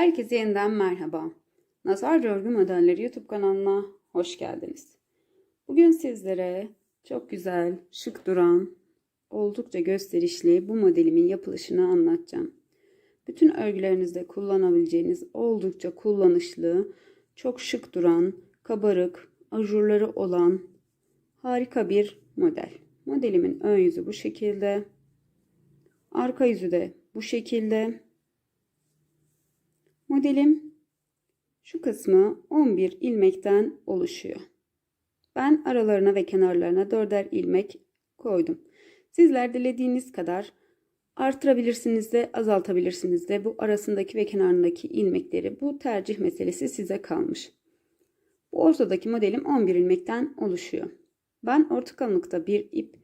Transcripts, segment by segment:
Herkese yeniden merhaba. Nazar Örgü Modelleri YouTube kanalına hoş geldiniz. Bugün sizlere çok güzel, şık duran, oldukça gösterişli bu modelimin yapılışını anlatacağım. Bütün örgülerinizde kullanabileceğiniz oldukça kullanışlı, çok şık duran, kabarık, ajurları olan harika bir model. Modelimin ön yüzü bu şekilde. Arka yüzü de bu şekilde. Modelim şu kısmı 11 ilmekten oluşuyor. Ben aralarına ve kenarlarına dörder ilmek koydum. Sizler dilediğiniz kadar artırabilirsiniz de azaltabilirsiniz de bu arasındaki ve kenarındaki ilmekleri. Bu tercih meselesi size kalmış. Bu ortadaki modelim 11 ilmekten oluşuyor. Ben orta kalınlıkta bir ip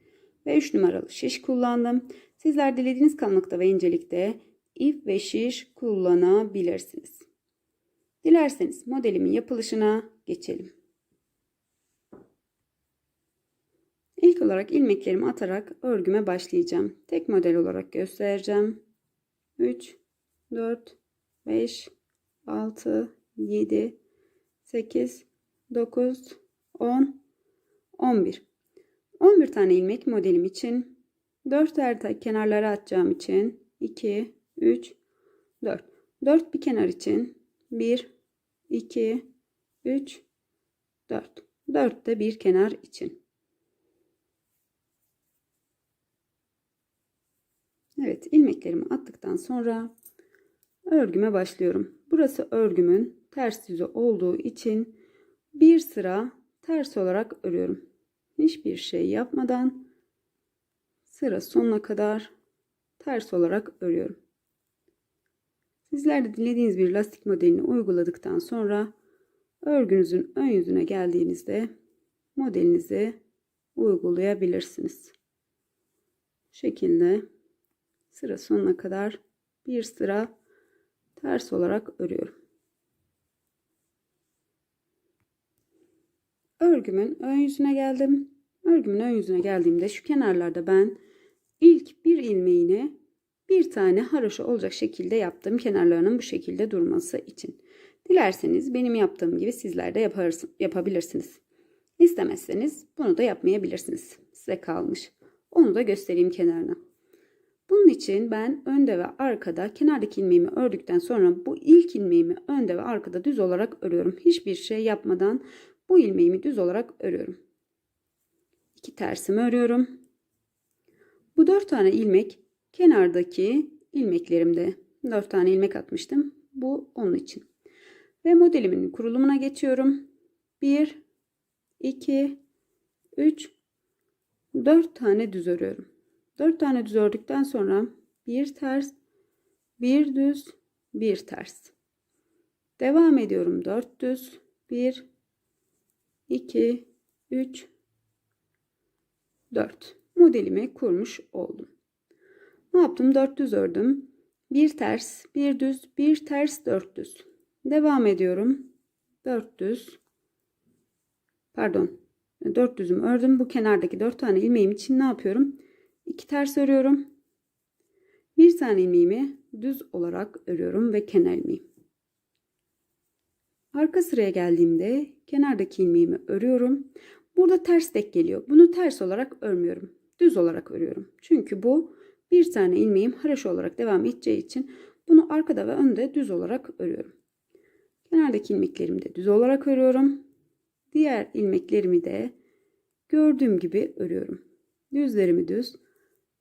ve 3 numaralı şiş kullandım. Sizler dilediğiniz kalınlıkta ve incelikte ip ve şiş kullanabilirsiniz. Dilerseniz modelimin yapılışına geçelim. İlk olarak ilmeklerimi atarak örgüme başlayacağım. Tek model olarak göstereceğim. 3, 4, 5, 6, 7, 8, 9, 10, 11. 11 tane ilmek modelim için 4 tane kenarlara atacağım için 2, 3, 4. 4 bir kenar için 1, 2, 3, 4. 4 de bir kenar için. Evet ilmeklerimi attıktan sonra örgüme başlıyorum. Burası örgümün ters yüzü olduğu için bir sıra ters olarak örüyorum. Hiçbir şey yapmadan sıra sonuna kadar ters olarak örüyorum. Sizler de dilediğiniz bir lastik modelini uyguladıktan sonra örgünüzün ön yüzüne geldiğinizde modelinizi uygulayabilirsiniz. Bu şekilde sıra sonuna kadar bir sıra ters olarak örüyorum. Örgümün ön yüzüne geldim. Örgümün ön yüzüne geldiğimde şu kenarlarda ben ilk bir ilmeğini bir tane haroşa olacak şekilde yaptım kenarlarının bu şekilde durması için. Dilerseniz benim yaptığım gibi sizler de yapabilirsiniz. İstemezseniz bunu da yapmayabilirsiniz. Size kalmış. Onu da göstereyim kenarına. Bunun için ben önde ve arkada kenardaki ilmeğimi ördükten sonra bu ilk ilmeğimi önde ve arkada düz olarak örüyorum. Hiçbir şey yapmadan bu ilmeğimi düz olarak örüyorum. İki tersimi örüyorum. Bu dört tane ilmek kenardaki ilmeklerimde 4 tane ilmek atmıştım. Bu onun için. Ve modelimin kurulumuna geçiyorum. 1 2 3 4 tane düz örüyorum. 4 tane düz ördükten sonra bir ters, bir düz, bir ters. Devam ediyorum. 4 düz, 1 2 3 4 modelimi kurmuş oldum. Ne yaptım? 4 düz ördüm. Bir ters, bir düz, bir ters, dört düz. Devam ediyorum. 4 düz. Pardon. 4 düzüm ördüm. Bu kenardaki 4 tane ilmeğim için ne yapıyorum? 2 ters örüyorum. Bir tane ilmeğimi düz olarak örüyorum ve kenar ilmeğim. Arka sıraya geldiğimde kenardaki ilmeğimi örüyorum. Burada ters tek geliyor. Bunu ters olarak örmüyorum. Düz olarak örüyorum. Çünkü bu bir tane ilmeğim haraşo olarak devam edeceği için bunu arkada ve önde düz olarak örüyorum. Kenardaki ilmeklerimi de düz olarak örüyorum. Diğer ilmeklerimi de gördüğüm gibi örüyorum. Düzlerimi düz,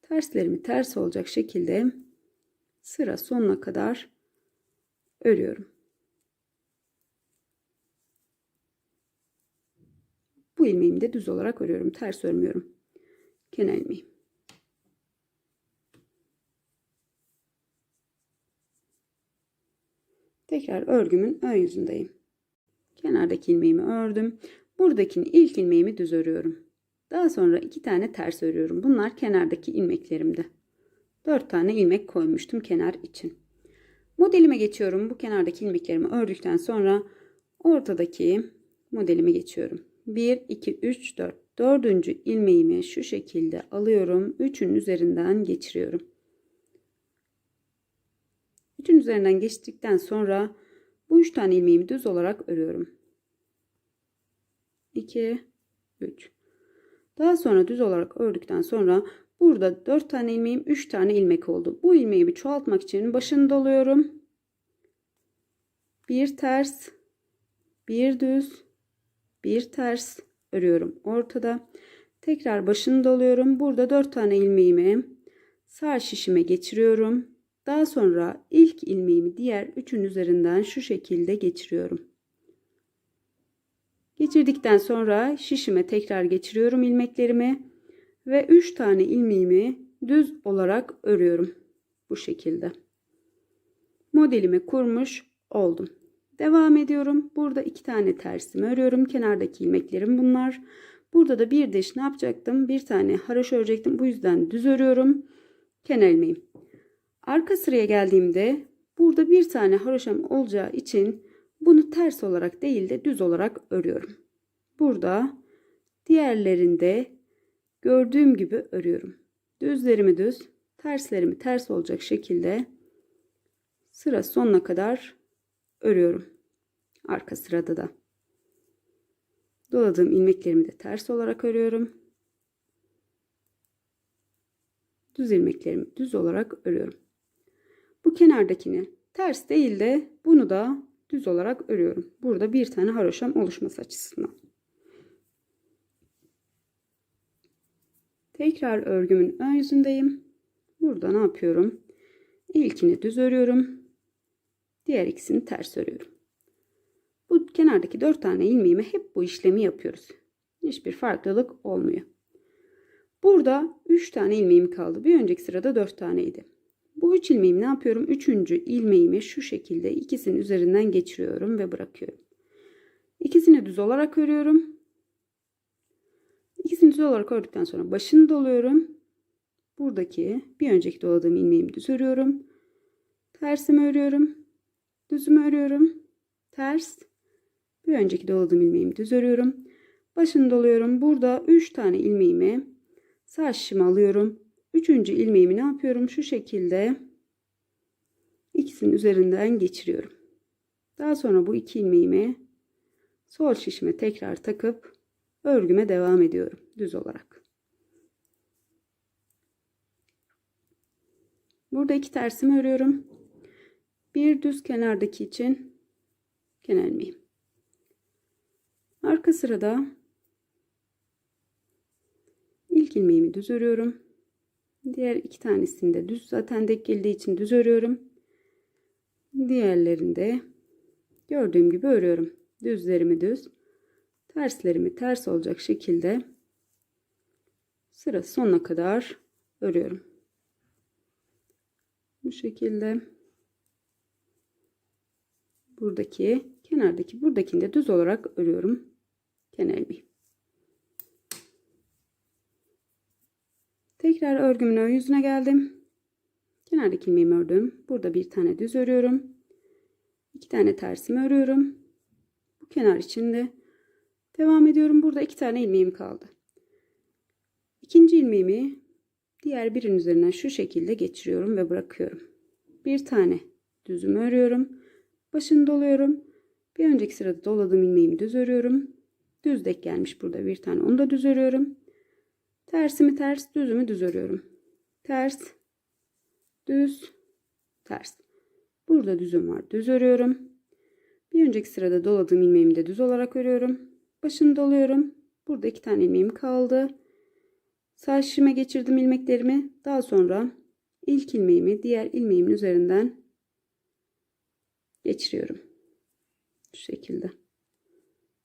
terslerimi ters olacak şekilde sıra sonuna kadar örüyorum. Bu ilmeğimi de düz olarak örüyorum. Ters örmüyorum. Kenar ilmeği. Tekrar örgümün ön yüzündeyim. Kenardaki ilmeğimi ördüm. Buradakini ilk ilmeğimi düz örüyorum. Daha sonra iki tane ters örüyorum. Bunlar kenardaki ilmeklerimde. Dört tane ilmek koymuştum kenar için. Modelime geçiyorum. Bu kenardaki ilmeklerimi ördükten sonra ortadaki modelime geçiyorum. 1, 2, 3, 4. Dördüncü ilmeğimi şu şekilde alıyorum. Üçün üzerinden geçiriyorum. Bütün üzerinden geçtikten sonra bu üç tane ilmeğimi düz olarak örüyorum. 2 3 Daha sonra düz olarak ördükten sonra burada 4 tane ilmeğim 3 tane ilmek oldu. Bu ilmeği bir çoğaltmak için başını doluyorum. Bir ters, bir düz, bir ters örüyorum ortada. Tekrar başını doluyorum. Burada 4 tane ilmeğimi sağ şişime geçiriyorum. Daha sonra ilk ilmeğimi diğer üçün üzerinden şu şekilde geçiriyorum. Geçirdikten sonra şişime tekrar geçiriyorum ilmeklerimi ve 3 tane ilmeğimi düz olarak örüyorum. Bu şekilde. Modelimi kurmuş oldum. Devam ediyorum. Burada iki tane tersimi örüyorum. Kenardaki ilmeklerim bunlar. Burada da bir diş ne yapacaktım? Bir tane haroşa örecektim. Bu yüzden düz örüyorum. Kenar ilmeğim. Arka sıraya geldiğimde burada bir tane haroşam olacağı için bunu ters olarak değil de düz olarak örüyorum. Burada diğerlerinde gördüğüm gibi örüyorum. Düzlerimi düz, terslerimi ters olacak şekilde sıra sonuna kadar örüyorum. Arka sırada da. Doladığım ilmeklerimi de ters olarak örüyorum. Düz ilmeklerimi düz olarak örüyorum. Bu kenardakini ters değil de bunu da düz olarak örüyorum. Burada bir tane haroşam oluşması açısından. Tekrar örgümün ön yüzündeyim. Burada ne yapıyorum? İlkini düz örüyorum. Diğer ikisini ters örüyorum. Bu kenardaki 4 tane ilmeğime hep bu işlemi yapıyoruz. Hiçbir farklılık olmuyor. Burada 3 tane ilmeğim kaldı. Bir önceki sırada 4 taneydi. Bu 3 ilmeğimi ne yapıyorum? Üçüncü ilmeğimi şu şekilde ikisinin üzerinden geçiriyorum ve bırakıyorum. İkisini düz olarak örüyorum. İkisini düz olarak ördükten sonra başını doluyorum. Buradaki bir önceki doladığım ilmeğimi düz örüyorum. Tersimi örüyorum. Düzümü örüyorum. Ters. Bir önceki doladığım ilmeğimi düz örüyorum. Başını doluyorum. Burada 3 tane ilmeğimi sağ şişime alıyorum. Üçüncü ilmeğimi ne yapıyorum? Şu şekilde ikisinin üzerinden geçiriyorum. Daha sonra bu iki ilmeğimi sol şişime tekrar takıp örgüme devam ediyorum düz olarak. Burada iki tersimi örüyorum. Bir düz kenardaki için kenar ilmeğim. Arka sırada ilk ilmeğimi düz örüyorum. Diğer iki tanesini de düz zaten denk geldiği için düz örüyorum. Diğerlerinde gördüğüm gibi örüyorum. Düzlerimi düz, terslerimi ters olacak şekilde sıra sonuna kadar örüyorum. Bu şekilde buradaki kenardaki buradakini de düz olarak örüyorum. Kenar ilmeği. Tekrar örgümün ön yüzüne geldim. Kenardaki ilmeğimi ördüm. Burada bir tane düz örüyorum. İki tane tersimi örüyorum. Bu kenar içinde devam ediyorum. Burada iki tane ilmeğim kaldı. İkinci ilmeğimi diğer birinin üzerinden şu şekilde geçiriyorum ve bırakıyorum. Bir tane düzümü örüyorum. Başını doluyorum. Bir önceki sırada doladığım ilmeğimi düz örüyorum. Düz dek gelmiş burada bir tane. Onu da düz örüyorum. Tersimi ters, düzümü düz örüyorum. Ters, düz, ters. Burada düzüm var. Düz örüyorum. Bir önceki sırada doladığım ilmeğimi de düz olarak örüyorum. Başını doluyorum. Burada iki tane ilmeğim kaldı. Sağ şişime geçirdim ilmeklerimi. Daha sonra ilk ilmeğimi diğer ilmeğimin üzerinden geçiriyorum. Şu şekilde.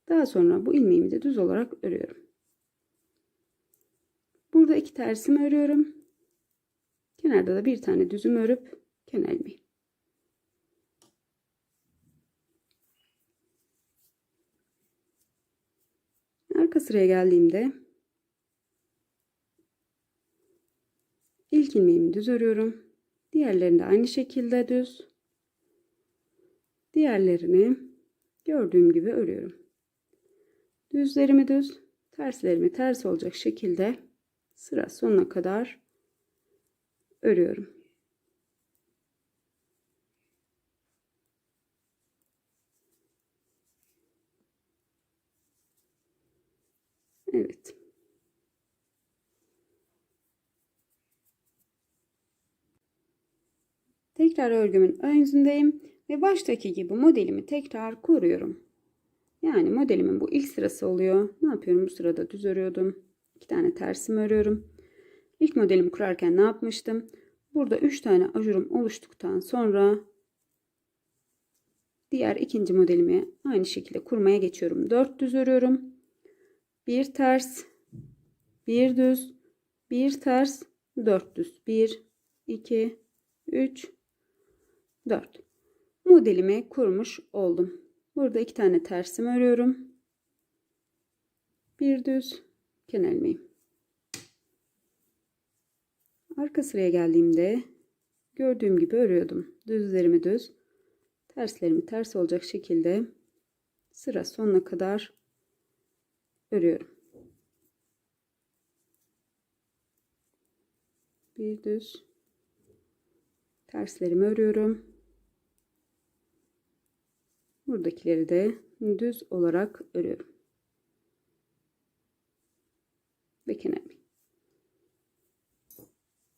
Daha sonra bu ilmeğimi de düz olarak örüyorum. Burada iki tersimi örüyorum. Kenarda da bir tane düzüm örüp kenar ilmeği. Arka sıraya geldiğimde ilk ilmeğimi düz örüyorum. Diğerlerini de aynı şekilde düz. Diğerlerini gördüğüm gibi örüyorum. Düzlerimi düz, terslerimi ters olacak şekilde sıra sonuna kadar örüyorum. Evet. Tekrar örgümün ön yüzündeyim ve baştaki gibi modelimi tekrar kuruyorum. Yani modelimin bu ilk sırası oluyor. Ne yapıyorum bu sırada düz örüyordum. İki tane tersim örüyorum. İlk modelimi kurarken ne yapmıştım? Burada 3 tane ajurum oluştuktan sonra diğer ikinci modelimi aynı şekilde kurmaya geçiyorum. 4 düz örüyorum. Bir ters, bir düz, bir ters, 4 düz. 1, 2, 3, 4. Modelimi kurmuş oldum. Burada iki tane tersim örüyorum. Bir düz, kenar ilmeğim. Arka sıraya geldiğimde gördüğüm gibi örüyordum. Düzlerimi düz, terslerimi ters olacak şekilde sıra sonuna kadar örüyorum. Bir düz, terslerimi örüyorum. Buradakileri de düz olarak örüyorum. İlmeği.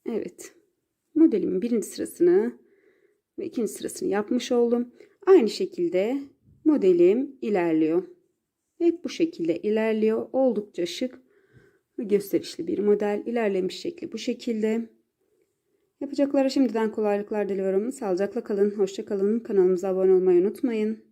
Evet. Modelimin birinci sırasını ve ikinci sırasını yapmış oldum. Aynı şekilde modelim ilerliyor. Hep bu şekilde ilerliyor. Oldukça şık ve gösterişli bir model. İlerlemiş şekli bu şekilde. Yapacaklara şimdiden kolaylıklar diliyorum. Sağlıcakla kalın, hoşça kalın. Kanalımıza abone olmayı unutmayın.